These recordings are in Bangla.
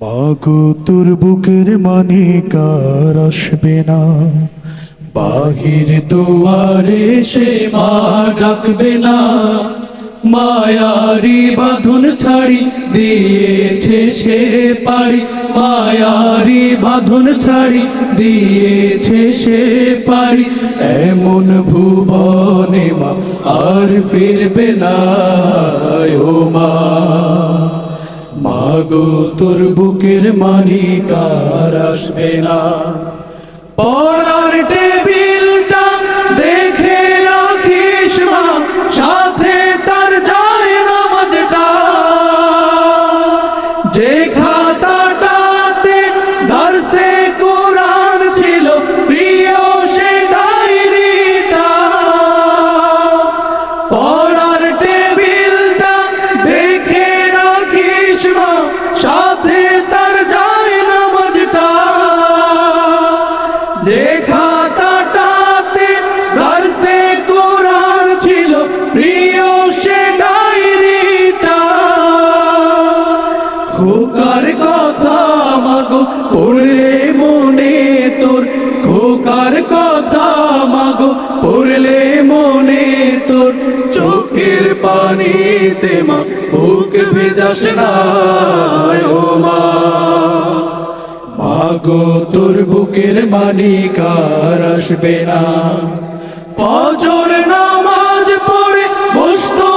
মাগো তোর বুকের মানে কার আসবে না। বাহির দুয়ারে সে মা ডাকবে না। মায়ারি বাঁধন ছাড়ি, দিয়েছে সে পারি মায়ারি বাঁধন ছাড়ি, দিয়েছে সে পারি এমন ভুবনে মা আর ফিরবে না, ও মা। মাগো তোর বুকের মানিকার আসবে না। তোর চোখের পানিতে মা, বুক ভেজাস না মা। মাগো, তোর বুকের মানিকার আসবে না। ফজর নামাজ পড়ে বসতো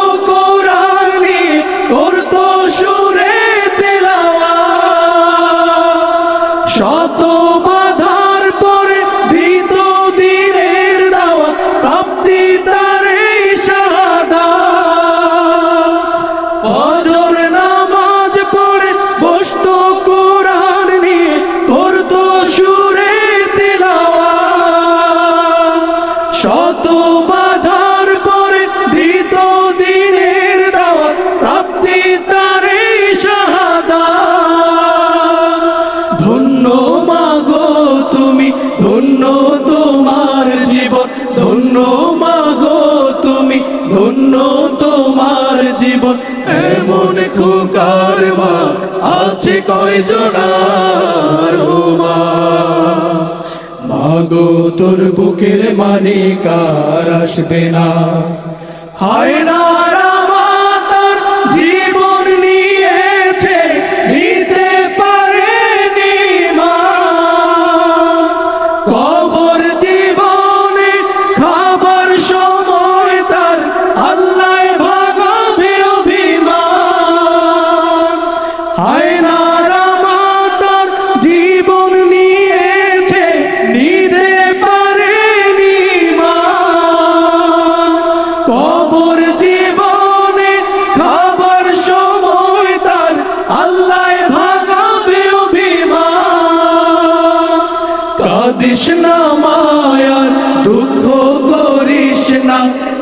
ধন্য তোমার জীবন, এমন খোকার মা আছে কয় মা মাগো, তোর বুকের মানিকার আসবে না। হায় না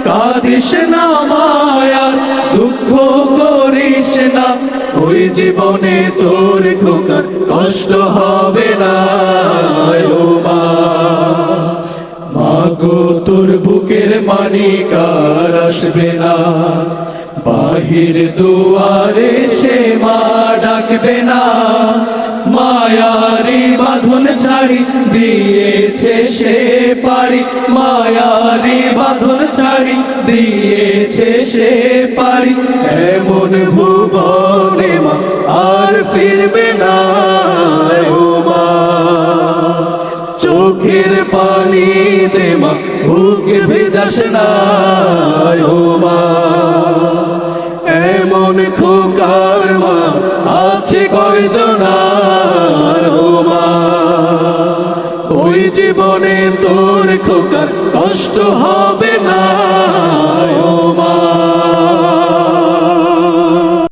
কাদিস না মায়ার দুঃখ করিস না। ওই জীবনে তোর খোকার কষ্ট হবে না মাগো, তোর বুকের মানিকার আসবে না। বাহির দুয়ারে সে মা ডাকবে না। মায়ারি বাঁধন ছাড়ি, দিয়েছে সে পারি মায়ারি বাঁধন ছাড়ি দিয়েছে সে পারি। এমন ভুবনে মা আর ফিরবে না চোখের পানি দেমা বুকে ভেজাস না জীবনে তোর খোকার কষ্ট হবে না ও মা।